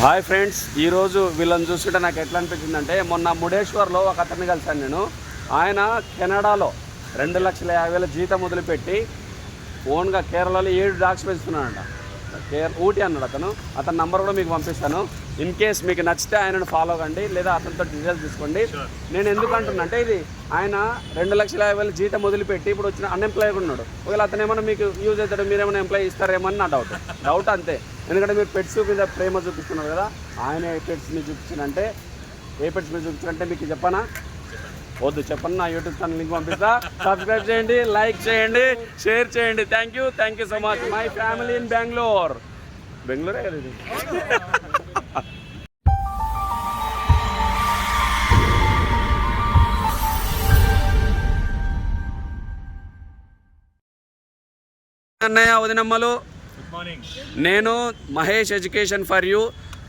Hi friends ఈరోజు వీళ్ళని చూస్తుంటే నాకు ఎట్లా అనిపించిందంటే మొన్న ముడేశ్వర్లో ఒక అతన్ని కలిసాను నేను. ఆయన కెనడాలో రెండు లక్షల యాభై వేల జీతం వదిలిపెట్టి ఓన్గా కేరళలో ఏడు డాక్స్ పెంచుతున్నాడంట. కేర్ ఊటీ అన్నాడు అతను. అతని నంబర్ కూడా మీకు పంపిస్తాను. ఇన్ కేస్ మీకు నచ్చితే ఆయనను ఫాలో కండి లేదా అతనితో డీటెయిల్స్ తీసుకోండి. నేను ఎందుకు అంటున్నా అంటే ఇది ఆయన రెండు లక్షల యాభై వేల జీతం వదిలిపెట్టి ఇప్పుడు వచ్చిన అన్ఎంప్లాయ్ ఉన్నాడు. ఒకవేళ అతను ఏమైనా మీకు యూజ్ అవుతాడు మీరు ఏమైనా ఎంప్లాయ్ ఇస్తారేమో అని నా డౌట్ డౌట్ అంతే. ఎందుకంటే మీరు పెట్స్ మీద ప్రేమ చూపిస్తున్నారు కదా. ఆయన ఏ పెట్స్ మీద చూపించారంటే ఏ పెట్స్ మీద చూపించారంటే మీకు చెప్పనా? వద్దు చెప్పండి నా యూట్యూబ్ ఛానల్ లింక్ పంపిస్తా. సబ్స్క్రైబ్ చేయండి లైక్ చేయండి షేర్ చేయండి. Thank you thank you so much my family in Bengaluru బెంగళూరే కదా ఇది? అన్నయ్య వదినమ్మలు. నేను Mahesh education for you.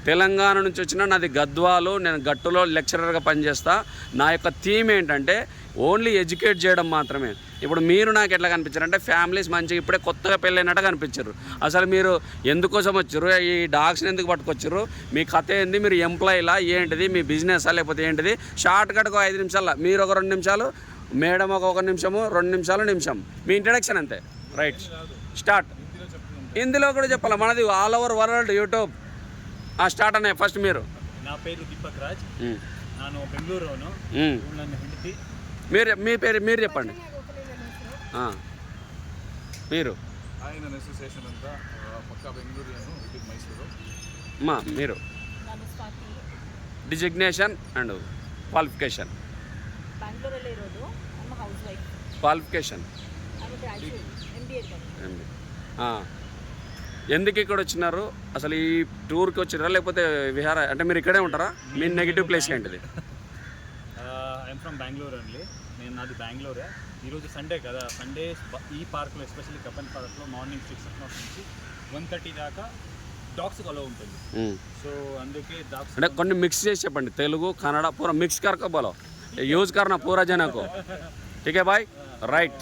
Telangana నుంచి వచ్చిన నాది గద్వాలు నేను గట్టులో లెక్చరర్గా పనిచేస్తా. నా యొక్క థీమ్ ఏంటంటే ఓన్లీ ఎడ్యుకేట్ చేయడం మాత్రమే. ఇప్పుడు మీరు నాకు ఎట్లా కనిపించారు? అంటే ఫ్యామిలీస్ మంచిగా ఇప్పుడే కొత్తగా పెళ్ళైనట్టు కనిపించారు. అసలు మీరు ఎందుకోసం వచ్చారు? ఈ డాగ్స్ని ఎందుకు పట్టుకొచ్చారు? మీ కథ ఏంది? మీరు ఎంప్లాయీలా? ఏంటిది? మీ బిజినెసా? లేకపోతే ఏంటిది? షార్ట్ కట్గా ఐదు నిమిషాల? మీరు ఒక రెండు నిమిషాలు మేడం ఒక ఒక నిమిషము రెండు నిమిషాలు నిమిషం. మీ ఇంట్రడక్షన్ అంతే. రైట్ స్టార్ట్ హిందీలో కూడా చెప్పాలి? మనది all over world YouTube start అన్నాయి ఫస్ట్ మీరు. నా పేరు దీపక్ రాజ్. నేను బెంగళూరును మీరు మీ పేరు మీరు చెప్పండి. మీరు. ఆయన అసోసియేషన్ అంతా పక్క బెంగళూరును ఇది మీరు. Designation and qualification. క్వాలిఫికేషన్. ఎందుకు ఇక్కడ వచ్చినారు? అసలు ఈ టూర్కి వచ్చినారా? లేకపోతే విహార? అంటే మీరు ఇక్కడే ఉంటారా? మీ నెగిటివ్ ప్లేస్ ఏంటిది? ఐఎమ్ ఫ్రమ్ బెంగళూరు అండి నేను నాది బెంగళూరే ఈరోజు సండే కదా. సండే ఈ పార్క్లో ఎస్పెషల్లీ కప్పన్ పార్క్లో మార్నింగ్ సిక్స్ ఓ క్లాక్ నుంచి వన్ థర్టీ దాకా డాగ్స్ అలో ఉంటుంది. సో అందుకే డాగ్స్ అంటే కొన్ని మిక్స్ చేసి చెప్పండి. తెలుగు కన్నడ పూరా మిక్స్ కరక బోలో? యూజ్ కర్న పూరా జనకు? ఠీకే బాయ్? రైట్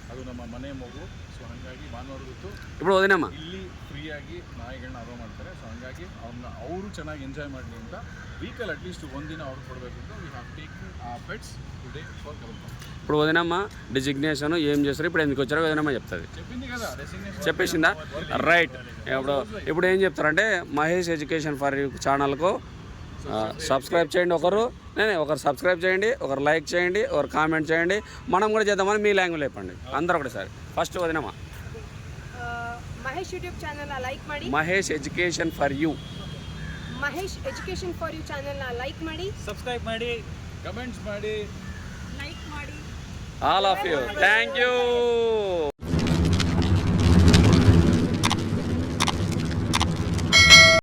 ಅದು ನಮ್ಮ ಮನೆ ಮಗು ಸೊ ಹಾಗಾಗಿ ಭಾನುವಾರ ಹೊತ್ತು ఇప్పుడు వదినమ్మా ಇಲ್ಲಿ ಫ್ರೀಯಾಗಿ ನಾಯಿಗಳನ್ನ ಅಲೋ ಮಾಡ್ತಾರೆ ಸೊ ಹಂಗಾಗಿ ಅವ್ರನ್ನ ಅವರು ಚೆನ್ನಾಗಿ ಎಂಜಾಯ್ ಮಾಡಲಿ ಅಂತ ವೀಕಲ್ಲಿ ಅಟ್ಲೀಸ್ಟ್ ಒಂದಿನ ಅವ್ರಿಗೆ ಕೊಡಬೇಕು ಅಂತ we have take pets today for ಕಬಲ್ ఇప్పుడు వదినమ్మ డిజిగ్నేషన్ ఏం చేస్తారు ఇప్పుడు ఎందుకు వచ్చారో వదినమ్మ చెప్తుంది చెప్పింది కదా డెసిగ్నేషన్ చెప్పేసిందా రైట్ ఇప్పుడు ఇప్పుడు ఏం చెప్తారంటే మహేష్ ఎడ్యుకేషన్ ఫర్ యూ ఛానల్కు సబ్స్క్రైబ్ చేయండి ఒకరు నేనే ఒకరు సబ్స్క్రైబ్ చేయండి ఒకరు లైక్ చేయండి ఒకరు కామెంట్ చేయండి మనం కూడా చేద్దామని మీ లాంగ్వేజ్ చెప్పండి అందరూ ఒకటేసారి ఫస్ట్ వదినమ్మ uh, ಮಹೇಶ್ ಯೂಟ್ಯೂಬ್ ಚಾನಲ್ನ ಲೈಕ್ ಮಾಡಿ Mahesh education for you Mahesh education for you ಚಾನಲ್ನ ಲೈಕ್ ಮಾಡಿ ಸಬ್ಸ್ಕ್ರೈಬ್ ಮಾಡಿ ಕಮೆಂಟ್ಸ್ ಮಾಡಿ ಲೈಕ್ ಮಾಡಿ all of you thank you